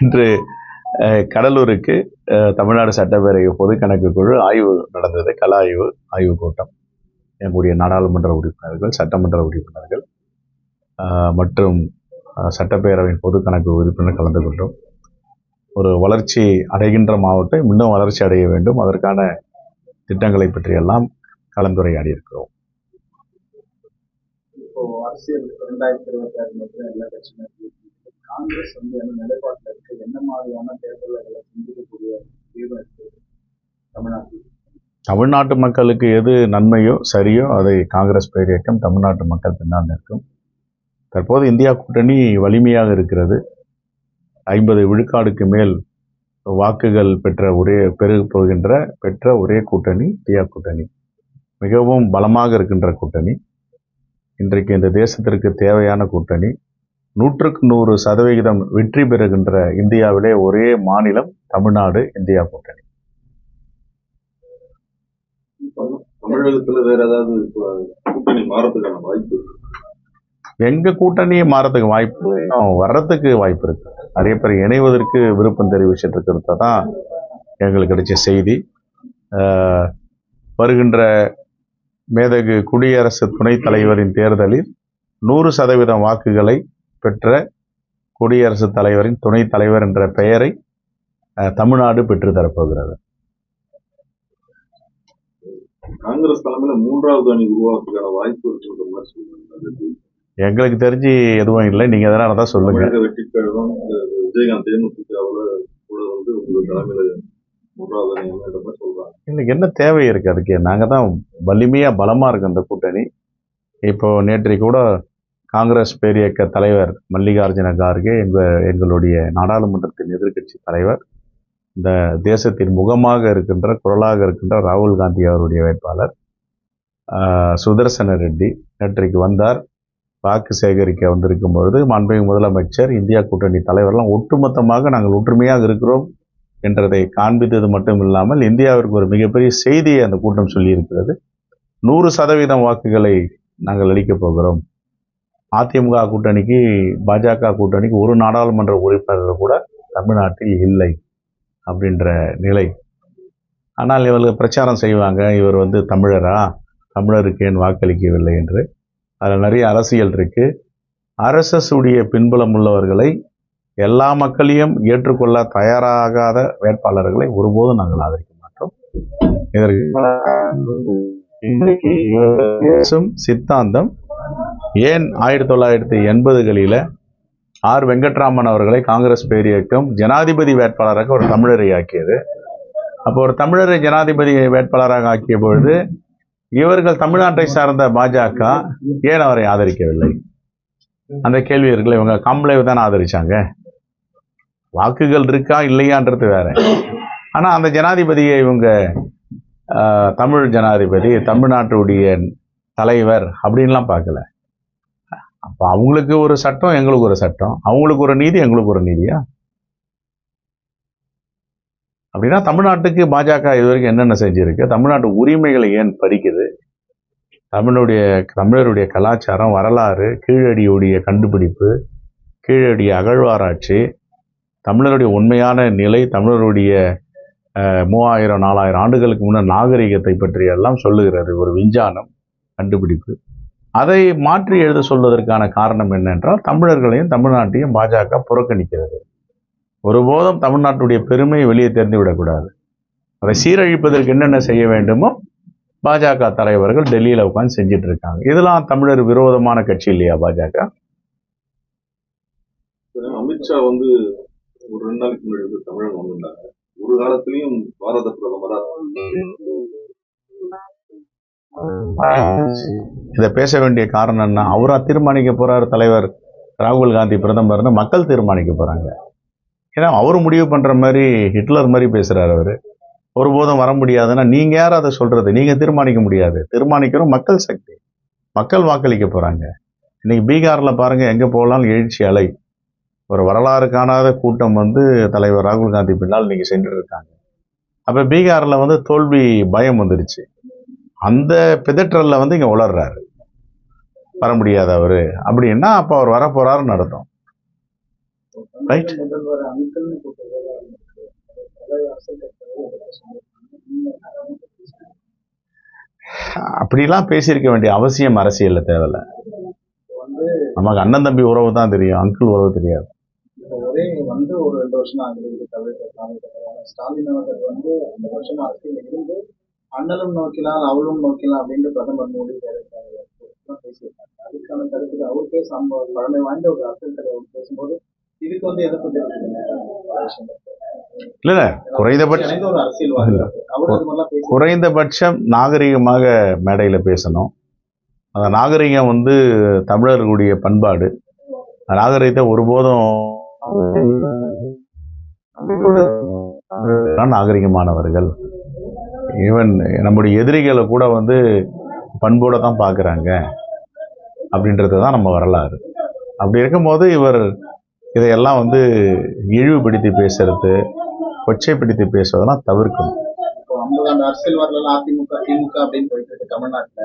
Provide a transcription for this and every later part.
இன்று கடலூருக்கு தமிழ்நாடு சட்டப்பேரவை பொது கணக்கு குழு ஆய்வு நடந்தது. கள ஆய்வு ஆய்வு கூட்டம். எங்களுடைய நாடாளுமன்ற உறுப்பினர்கள் சட்டமன்ற உறுப்பினர்கள் மற்றும் சட்டப்பேரவையின் பொது கணக்கு உறுப்பினர் கலந்து கொண்டோம். ஒரு வளர்ச்சி அடைகின்ற மாவட்டம் இன்னும் வளர்ச்சி அடைய வேண்டும். அதற்கான திட்டங்களை பற்றியெல்லாம் கலந்துரையாடி இருக்கிறோம். இப்போ அரசியல் இரண்டாயிரத்தி இருபத்தி ஆறு மட்டும் எல்லா காங்கிரஸ் வந்து என்ன நிலைப்பாட்டில் இருக்கு மாதிரியான தேர்தல்களை சந்திக்கக்கூடிய தீர்வு தமிழ்நாட்டில் தமிழ்நாட்டு மக்களுக்கு எது நன்மையோ சரியோ அதை காங்கிரஸ் பேர் தமிழ்நாட்டு மக்கள் பின்னால் நிற்கும். தற்போது இந்தியா கூட்டணி வலிமையாக இருக்கிறது. ஐம்பது விழுக்காடுக்கு மேல் வாக்குகள் பெற்ற ஒரே பெருக போகின்ற பெற்ற ஒரே கூட்டணி இந்தியா கூட்டணி. மிகவும் பலமாக இருக்கின்ற கூட்டணி. இன்றைக்கு இந்த தேசத்திற்கு தேவையான கூட்டணி நூற்றுக்கு நூறு சதவிகிதம் வெற்றி பெறுகின்ற இந்தியாவிலே ஒரே மாநிலம் தமிழ்நாடு இந்தியா கூட்டணி. தமிழகத்துல வேற ஏதாவது கூட்டணி மாறதுக்கான வாய்ப்பு எங்க கூட்டணி மாறதுக்கு வாய்ப்பு? வர்றதுக்கு வாய்ப்பு இருக்கு. நிறைய பேர் இணைவதற்கு விருப்பம் தெரிவிச்சிட்டு இருக்கிறது தான் எங்களுக்கு கிடைச்ச செய்தி. வருகின்ற மேதகு குடியரசு துணைத் தலைவரின் தேர்தலில் நூறு சதவீதம் வாக்குகளை பெற்ற குடியரசுத் தலைவரின் துணைத் தலைவர் என்ற பெயரை தமிழ்நாடு பெற்று தரப்போகிறது. காங்கிரஸ் தலைமையில மூன்றாவது அணி உருவாக்குறதுக்கான வாய்ப்பு இருக்குன்ற எங்களுக்கு தெரிஞ்சு எதுவும் இல்லை. நீங்க எதனால தான் சொல்லுங்க. வெற்றிக் கழகம் விஜயகாந்த் தேமுதிகவுல கூட வந்து உங்க தலைமையில மூன்றாவது அணி சொல்றாங்க. இல்லை என்ன தேவை இருக்குது அதுக்கு? நாங்கள் தான் வலிமையாக பலமாக இருக்கு அந்த கூட்டணி. இப்போ நேற்றைக்கு கூட காங்கிரஸ் பேரியக்க தலைவர் மல்லிகார்ஜுன கார்கே எங்கள் எங்களுடைய நாடாளுமன்றத்தின் எதிர்க்கட்சி தலைவர். இந்த தேசத்தின் முகமாக இருக்கின்ற குரலாக இருக்கின்ற ராகுல் காந்தி அவருடைய வேட்பாளர். சுதர்சன ரெட்டி நேற்றைக்கு வந்தார். வாக்கு சேகரிக்க வந்திருக்கும் பொழுது மாண்புமிகு முதலமைச்சர் இந்தியா கூட்டணி தலைவர்லாம் ஒட்டுமொத்தமாக நாங்கள் ஒற்றுமையாக இருக்கிறோம் என்றதை காண்பித்தது மட்டும் இல்லாமல் இந்தியாவிற்கு ஒரு மிகப்பெரிய செய்தியை அந்த கூட்டம் சொல்லியிருக்கிறது. நூறு சதவீதம் வாக்குகளை நாங்கள் அளிக்கப் போகிறோம். அதிமுக கூட்டணிக்கு பாஜக கூட்டணிக்கு ஒரு நாடாளுமன்ற உறுப்பினர்கள் கூட தமிழ்நாட்டில் இல்லை அப்படின்ற நிலை. ஆனால் இவர்கள் பிரச்சாரம் செய்வாங்க. இவர் வந்து தமிழரா? தமிழருக்கு ஏன் வாக்களிக்கவில்லை என்று. அதில் நிறைய அரசியல் இருக்கு. RSS உடைய பின்புலம் உள்ளவர்களை எல்லா மக்களையும் ஏற்றுக்கொள்ள தயாராகாத வேட்பாளர்களை ஒருபோதும் நாங்கள் ஆதரிக்க மாட்டோம். இதற்கு சித்தாந்தம் ஏன் ஆயிரத்தி தொள்ளாயிரத்தி எண்பதுகளில் ஆர் வெங்கட்ராமன் அவர்களை காங்கிரஸ் பேரியக்கம் ஜனாதிபதி வேட்பாளராக ஒரு தமிழரை ஆக்கியது. அப்போ ஒரு தமிழரை ஜனாதிபதி வேட்பாளராக ஆக்கிய பொழுது இவர்கள் தமிழ்நாட்டை சார்ந்த பாஜக ஏன் அவரை ஆதரிக்கவில்லை? அந்த கேள்வி இருக்குல்ல இவங்க கம்பளை தானே ஆதரிச்சாங்க? வாக்குகள் இருக்கா இல்லையான்றது வேற. ஆனா அந்த ஜனாதிபதியை இவங்க ஆஹ், தமிழ் ஜனாதிபதி தமிழ்நாட்டுடைய தலைவர் அப்படின்லாம் பார்க்கல. அப்ப அவங்களுக்கு ஒரு சட்டம் எங்களுக்கு ஒரு சட்டம். அவங்களுக்கு ஒரு நீதி எங்களுக்கு ஒரு நீதியா? அப்படின்னா தமிழ்நாட்டுக்கு பாஜக இது வரைக்கும் என்னென்ன செஞ்சிருக்கு? தமிழ்நாட்டு உரிமைகளை ஏன் பறிக்குது? தமிழுடைய தமிழருடைய கலாச்சாரம் வரலாறு கீழடியுடைய கண்டுபிடிப்பு கீழடிய அகழ்வாராய்ச்சி தமிழருடைய உண்மையான நிலை தமிழருடைய அஹ், மூவாயிரம் நாலாயிரம் ஆண்டுகளுக்கு முன்னர் நாகரிகத்தை பற்றி எல்லாம் சொல்லுகிறது ஒரு விஞ்ஞானம். கண்டுபிடிப்பு. அதை மாற்றி எழுத சொல்வதற்கான காரணம் என்னென்றால் தமிழர்களையும் தமிழ்நாட்டையும் பாஜக புறக்கணிக்கிறது. ஒருபோதும் தமிழ்நாட்டுடைய பெருமையை வெளியே தெரிந்து விடக்கூடாது. அதை சீரழிப்பதற்கு என்னென்ன செய்ய வேண்டுமோ பாஜக தலைவர்கள் டெல்லியில் உட்காந்து செஞ்சுட்டு இருக்காங்க இதெல்லாம் தமிழர் விரோதமான கட்சி இல்லையா பாஜக? அமித்ஷா வந்து ஒரு ரெண்டு நாளைக்கு முன்னாடி தமிழகம் வந்திருந்தாங்க. ஒரு காலத்திலயும் பாரத பிரதமரா இதை பேச வேண்டிய காரணம் என்ன? அவராக தீர்மானிக்க போறார் தலைவர் ராகுல் காந்தி பிரதமர்னு மக்கள் தீர்மானிக்க போறாங்க. ஏன்னா அவர் முடிவு பண்ற மாதிரி ஹிட்லர் மாதிரி பேசுறாரு அவரு. ஒருபோதும் வர முடியாதுன்னா நீங்க யார் அதை சொல்றது? நீங்க தீர்மானிக்க முடியாது. தீர்மானிக்கிறோம் மக்கள் சக்தி. மக்கள் வாக்களிக்க போறாங்க. இன்னைக்கு பீகார்ல பாருங்க எங்க போகலாம் எழுச்சி அலை. ஒரு வரலாறு காணாத கூட்டம் வந்து தலைவர் ராகுல் காந்தி பின்னால் நீங்க சென்று இருக்காங்க அப்ப பீகார்ல வந்து தோல்வி பயம் வந்துருச்சு. அந்த பிதற்றலில் வந்து இங்கே உளர்றாரு. வர முடியாது அவர் அப்படின்னா அப்போ அவர் வர போறாருன்னு அர்த்தம். Right. அப்படிலாம் பேசியிருக்க வேண்டிய அவசியம் அரசியலில் தேவையில்ல. நமக்கு அண்ணன் தம்பி உறவு தான் தெரியும். அங்கிள் உறவு தெரியாது. ஒரே வந்து ஒரு ரெண்டு வருஷம் ஆகுது. ஸ்டாலின் அவர்கள் வந்து ரெண்டு வருஷமா அரசியல் இருந்து அண்ணலும் நோக்கினால் அவளும் நோக்கினால் அப்படின்னு பிரதமர் மோடி பேசியிருக்காங்க பேசியிருக்காங்க. அதுக்கான கருத்துக்கு அவர் பேச பழமை வாய்ந்த ஒரு அரசியல் தலைவர் பேசும்போது இதுக்கு வந்து எதிர்ப்பு தெரிவிக்கிறீங்க இல்ல இல்ல. குறைந்தபட்ச எனக்கு ஒரு அரசியல்வாதி. அவர் அது மாதிரிலாம் பேசி குறைந்தபட்சம் நாகரிகமாக மேடையில் பேசணும். அந்த நாகரிகம் வந்து தமிழர்களுடைய பண்பாடு. நாகரிகத்தை ஒருபோதும் நாகரிகமானவர்கள். ஈவன் நம்முடைய எதிரிகளை கூட வந்து பண்போட தான் பார்க்குறாங்க அப்படின்றது தான் நம்ம வரலாறு. அப்படி இருக்கும்போது இவர் இதையெல்லாம் வந்து இழிவுபடுத்தி பேசுறது கொச்சைப்படுத்தி பேசுறதெல்லாம் தவிர்க்கணும். அரசியல் வரலாம் அதிமுக திமுக அப்படின்னு போயிட்டு தமிழ்நாட்டுல.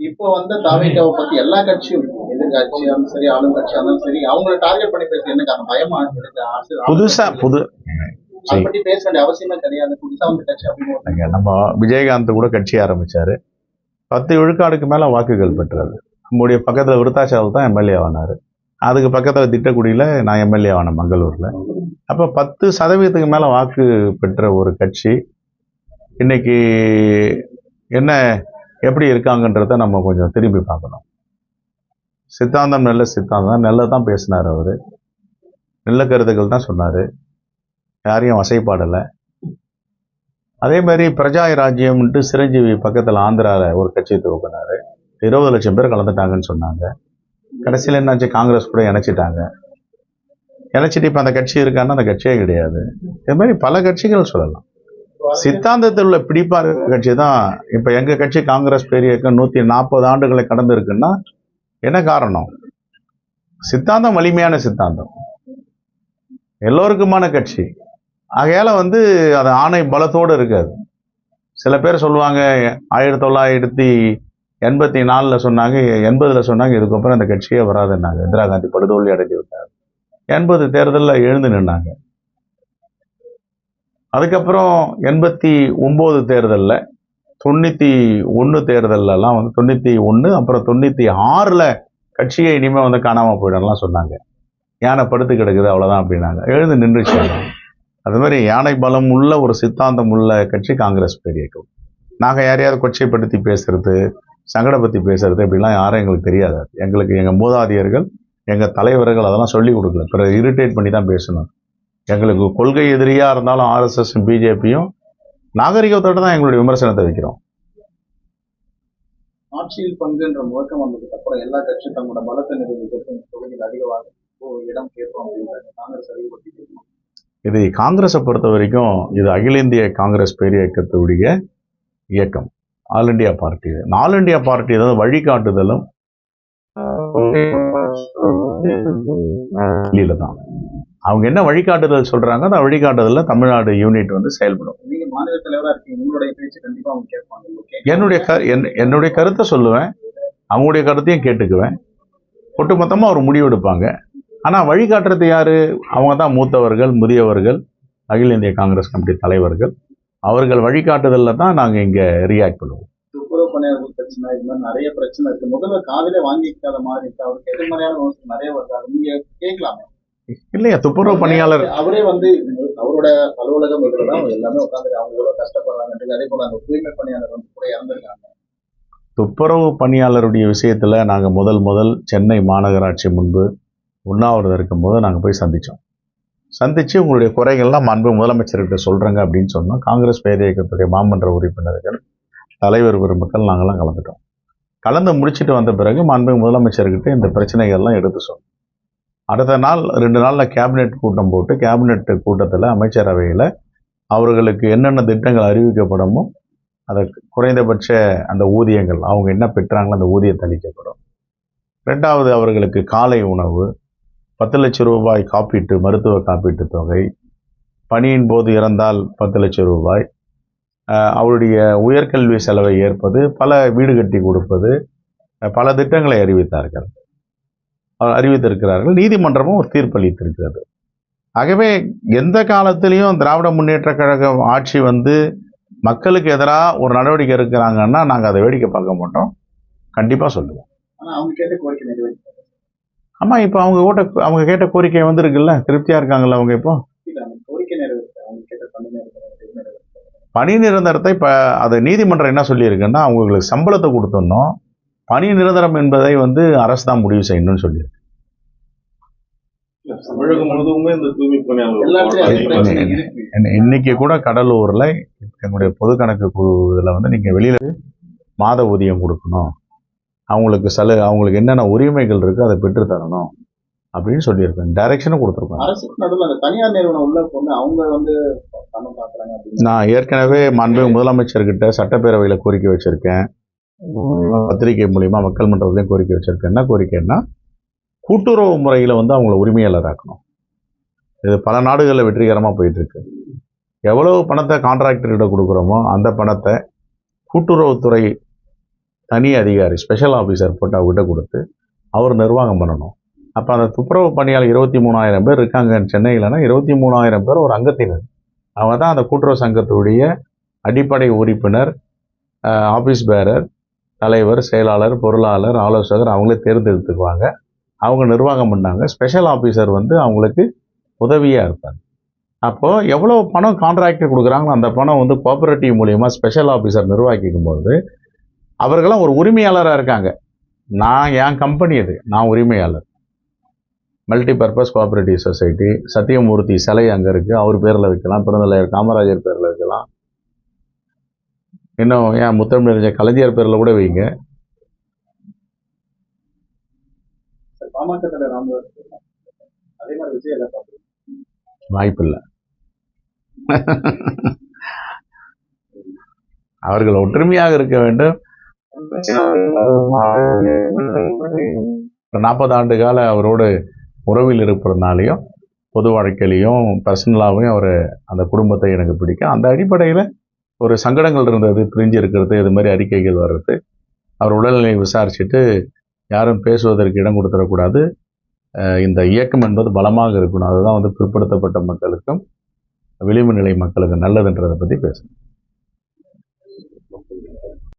இப்போ வந்து தாவேக்காவை பத்தி எல்லா கட்சியும் எதிர்கட்சியா இருந்தாலும் சரி ஆளும் கட்சியா இருந்தாலும் சரி அவங்கள டார்கெட் பண்ணி பேசுறது என்ன காரணம்? பயமா? இருக்கு புதுசா புது நம்ம விஜயகாந்த் கூட கட்சி ஆரம்பிச்சாரு. பத்து விழுக்காடுக்கு மேல வாக்குகள் பெற்றது நம்முடைய பக்கத்துல விருத்தாச்சலம் தான் எம்எல்ஏ ஆனாரு. அதுக்கு பக்கத்துல திட்டக்குடியில நான் எம்எல்ஏ ஆனேன் மங்களூர்ல. அப்ப பத்து சதவீதத்துக்கு மேல வாக்கு பெற்ற ஒரு கட்சி இன்னைக்கு என்ன எப்படி இருக்காங்கன்றத நம்ம கொஞ்சம் திரும்பி பார்க்கணும். சித்தாந்தம் நல்ல சித்தாந்தம். நல்ல தான் பேசினார் அவரு. நல்ல கருத்துக்கள் தான் சொன்னாரு. யாரையும் வசைப்பாடலை. அதே மாதிரி பிரஜாய ராஜ்யம்ன்ட்டு சிரஞ்சீவி பக்கத்தில் ஆந்திராவில் ஒரு கட்சி துவக்கினார். இருபது லட்சம் பேர் கலந்துட்டாங்கன்னு சொன்னாங்க. கடைசியில் என்னாச்சு? காங்கிரஸ் கூட இணைச்சிட்டாங்க. இணைச்சிட்டு இப்போ அந்த கட்சி இருக்கான்னா அந்த கட்சியே கிடையாது. இது மாதிரி பல கட்சிகள் சொல்லலாம். சித்தாந்தத்தில் உள்ள பிடிப்பா இருக்கிற கட்சி தான். இப்போ எங்கள் கட்சி காங்கிரஸ் பெரிய இயக்கம் நூற்றி நாற்பது ஆண்டுகளை கடந்து இருக்குன்னா என்ன காரணம்? சித்தாந்தம் வலிமையான சித்தாந்தம். எல்லோருக்குமான கட்சி. ஆகையால வந்து அது ஆணை பலத்தோடு இருக்காது. சில பேர் சொல்லுவாங்க ஆயிரத்தி தொள்ளாயிரத்தி எண்பத்தி நாலில் சொன்னாங்க எண்பதில் சொன்னாங்க இதுக்கப்புறம் அந்த கட்சியே வராதுன்னாங்க. இந்திரா காந்தி படுதோல்வி அடைஞ்சு விட்டார். எண்பது தேர்தலில் எழுந்து நின்னாங்க. அதுக்கப்புறம் எண்பத்தி ஒம்பது தேர்தலில் தொண்ணூற்றி ஒன்று தேர்தலெலாம் வந்து தொண்ணூற்றி ஒன்று அப்புறம் தொண்ணூற்றி ஆறில் கட்சியை இனிமேல் வந்து காணாமல் போயிடலாம் சொன்னாங்க. யானை படுத்து கிடக்குது அவ்வளோதான் அப்படின்னாங்க. எழுந்து நின்றுச்சு. அது மாதிரி யானை பலம் உள்ள ஒரு சித்தாந்தம் உள்ள கட்சி காங்கிரஸ் பெரியக்கம் நாங்கள் யாரையாவது கொச்சைப்படுத்தி பேசுறது சங்கடப்படுத்தி பேசுறது இப்படிலாம் யாரும் எங்களுக்கு தெரியாது. எங்களுக்கு எங்கள் மூதாதியர்கள் எங்கள் தலைவர்கள் அதெல்லாம் சொல்லி கொடுக்கல. பிறகு இரிட்டேட் பண்ணி தான் பேசணும். எங்களுக்கு கொள்கை எதிரியாக இருந்தாலும் ஆர்எஸ்எஸ் பிஜேபியும் நாகரிகத்தோடு தான் எங்களுடைய விமர்சனத்தை வைக்கிறோம். ஆட்சியில் பங்குன்ற முழக்கம் வந்ததுக்கு அப்புறம் எல்லா கட்சியும் தங்களோட பலத்தை நிரூபிக்கிறது இந்த தொகுதியில் அதிகமாக இடம் கேட்போம் அப்படின்றாங்க காங்கிரஸ் அறிவுறுத்தி கேட்கணும் இது காங்கிரஸை பொறுத்த வரைக்கும் இது அகில இந்திய காங்கிரஸ் பேர் இயக்கத்துடைய இயக்கம். All India party. All India party அதாவது வழிகாட்டுதலும் வெளியில தான். அவங்க என்ன வழிகாட்டுதல் சொல்றாங்க? அந்த வழிகாட்டுதல்ல தமிழ்நாடு யூனிட் வந்து செயல்படும். என்னுடைய என்னுடைய கருத்தை சொல்லுவேன். அவங்களுடைய கருத்தையும் கேட்டுக்குவேன். ஒட்டுமொத்தமாக ஒரு முடிவு எடுப்பாங்க. ஆனால் வழிகாட்டுறது யாரு? அவங்க தான் மூத்தவர்கள் முதியவர்கள் அகில இந்திய காங்கிரஸ் கமிட்டி தலைவர்கள். அவர்கள் வழிகாட்டுதலில் தான் நாங்கள் இங்கே ரியாக்ட் பண்ணுவோம். துப்புரவு பணியாளர்கள் பிரச்சனை இது மாதிரி நிறைய பிரச்சனை இருக்கு. முதல்ல காதிலே வாங்கிக்காத மாதிரி இருக்கு. அவருக்கு எதிர்மறையான விமர்சனம் நிறைய வருது. நீங்க கேட்கலாமே? இல்லையா துப்புரவு பணியாளர் அவரே வந்து அவரோட அலுவலகம் இதுலதான் எல்லாமே உட்காந்து அவங்க எவ்வளவு கஷ்டப்படுறாங்க அதே போல அந்த தூய்மை பணியாளர் வந்து கூட இறந்துருக்காங்க. துப்புரவு பணியாளருடைய விஷயத்தில் நாங்கள் முதல் முதல் சென்னை மாநகராட்சி முன்பு உண்ணாவிரதம் இருக்கும்போது நாங்கள் போய் சந்தித்தோம் சந்தித்து உங்களுடைய குறைகள்லாம் அன்பு முதலமைச்சர்கிட்ட சொல்கிறேங்க அப்படின்னு சொன்னோம். காங்கிரஸ் பேர் இயக்கத்துடைய மாமன்ற உறுப்பினர்கள் தலைவர் பெருமக்கள் நாங்கள்லாம் கலந்துட்டோம். கலந்து முடிச்சிட்டு வந்த பிறகு மாண்பு முதலமைச்சர்கிட்ட இந்த பிரச்சனைகள்லாம் எடுத்து சொன்னோம். அடுத்த நாள் ரெண்டு நாளில் கேபினெட் கூட்டம் போட்டு கேபினெட் கூட்டத்தில் அமைச்சரவையில் அவர்களுக்கு என்னென்ன திட்டங்கள் அறிவிக்கப்படமோ அதை குறைந்தபட்ச அந்த ஊதியங்கள் அவங்க என்ன பெற்றாங்களோ அந்த ஊதியத்தை அளிக்கப்படும் ரெண்டாவது அவர்களுக்கு காலை உணவு பத்து லட்சம் ரூபாய் காப்பீட்டு மருத்துவ காப்பீட்டு தொகை. பணியின் போது இறந்தால் பத்து லட்சம் ரூபாய். அவருடைய உயர்கல்வி செலவை ஏற்பது பல வீடு கட்டி கொடுப்பது பல திட்டங்களை அறிவித்தார்கள். அறிவித்திருக்கிறார்கள். நீதிமன்றமும் ஒரு தீர்ப்பளித்திருக்கிறது. ஆகவே எந்த காலத்திலையும் திராவிட முன்னேற்ற கழகம் ஆட்சி வந்து மக்களுக்கு எதிராக ஒரு நடவடிக்கை இருக்கிறாங்கன்னா நாங்கள் அதை வேடிக்கை பார்க்க மாட்டோம். கண்டிப்பாக சொல்லுவோம். ஆனால் அவங்க கேட்ட கோரிக்கை நிறைவேற்ற ஆமாம் இப்போ அவங்க ஓட்ட அவங்க கேட்ட கோரிக்கை வந்திருக்குல்ல? திருப்தியாக இருக்காங்கல்ல அவங்க இப்போ? பணி நிரந்தரத்தை இப்போ அது நீதிமன்றம் என்ன சொல்லியிருக்குன்னா அவங்களுக்கு சம்பளத்தை கொடுத்துடணும். பணி நிரந்தரம் என்பதை வந்து அரசு தான் முடிவு செய்யணும்னு சொல்லியிருக்கு. இன்னைக்கு கூட கடலூரில் எங்களுடைய பொது கணக்கு குழு இதில் வந்து நீங்கள் வெளியில் மாத ஊதியம் கொடுக்கணும். அவங்களுக்கு சலு அவங்களுக்கு என்னென்ன உரிமைகள் இருக்கோ அதை பெற்று தரணும் அப்படின்னு சொல்லியிருக்கேன் டைரக்ஷனும் கொடுத்துருக்கேன் அரசுக்கு நடுவில் அந்த தனியார் நிறுவனம் உள்ள பொண்ணு அவங்க வந்து நான் ஏற்கனவே மாண்பு முதலமைச்சர்கிட்ட சட்டப்பேரவையில் கோரிக்கை வச்சிருக்கேன். பத்திரிகை மூலிமா மக்கள் மன்றத்துலையும் கோரிக்கை வச்சிருக்கேன். என்ன கோரிக்கைன்னா கூட்டுறவு முறையில் வந்து அவங்கள உரிமையாளராக்கணும். இது பல நாடுகளில் வெற்றிகரமாக போயிட்டு இருக்கு எவ்வளவு பணத்தை கான்ட்ராக்டர்கிட்ட கொடுக்குறோமோ அந்த பணத்தை கூட்டுறவுத்துறை தனி அதிகாரி ஸ்பெஷல் ஆஃபீஸர் போட்டு அவர்கிட்ட கொடுத்து அவர் நிர்வாகம் பண்ணணும். அப்போ அந்த துப்புரவு பணியாளர் இருபத்தி மூணாயிரம் பேர் இருக்காங்க சென்னையில்னா இருபத்தி மூணாயிரம் பேர் ஒரு அங்கத்தினர். அவங்க தான் அந்த கூட்டுறவு சங்கத்துடைய அடிப்படை உறுப்பினர் ஆஃபீஸ் பேரர் தலைவர் செயலாளர் பொருளாளர் ஆலோசகர் அவங்களே தேர்ந்தெடுத்துக்குவாங்க. அவங்க நிர்வாகம் பண்ணாங்க. ஸ்பெஷல் ஆஃபீஸர் வந்து அவங்களுக்கு உதவியாக இருப்பாங்க. அப்போது எவ்வளோ பணம் கான்ட்ராக்டர் கொடுக்குறாங்களோ அந்த பணம் வந்து கோஆபரேட்டிவ் மூலியமாக ஸ்பெஷல் ஆஃபீஸர் நிர்வாகிக்கும் போது அவர்களாம் ஒரு உரிமையாளராக இருக்காங்க. நான் என் கம்பெனி அது. நான் உரிமையாளர். Multi purpose cooperative society Sathyamurthy சிலை அங்கே இருக்குது அவர் பேரில் வைக்கலாம். பிறந்தலையர் காமராஜர் பேரில் வைக்கலாம். இன்னும் ஏன் முத்தமிழ் கலைஞர் பேரில் கூட வைங்க. வாய்ப்பில்லை. அவர்கள் ஒற்றுமையாக இருக்க வேண்டும். நாற்பது ஆண்டு கால அவரோடு உறவில் இருப்பதுனாலையும் பொது வாழ்க்கையிலையும் பர்சனலாகவும் அவர் அந்த குடும்பத்தை எனக்கு பிடிக்கும். அந்த அடிப்படையில் ஒரு சங்கடங்கள் இருந்தது பிரிஞ்சு இருக்கிறது இது மாதிரி அறிக்கைகள் வர்றது. அவர் உடல்நிலையை விசாரிச்சுட்டு யாரும் பேசுவதற்கு இடம் கொடுத்துடக்கூடாது. இந்த இயக்கம் என்பது பலமாக இருக்கணும். அதுதான் வந்து பிற்படுத்தப்பட்ட மக்களுக்கும் விளிம்பு நிலை மக்களுக்கு நல்லதுன்றதை பற்றி பேசணும்.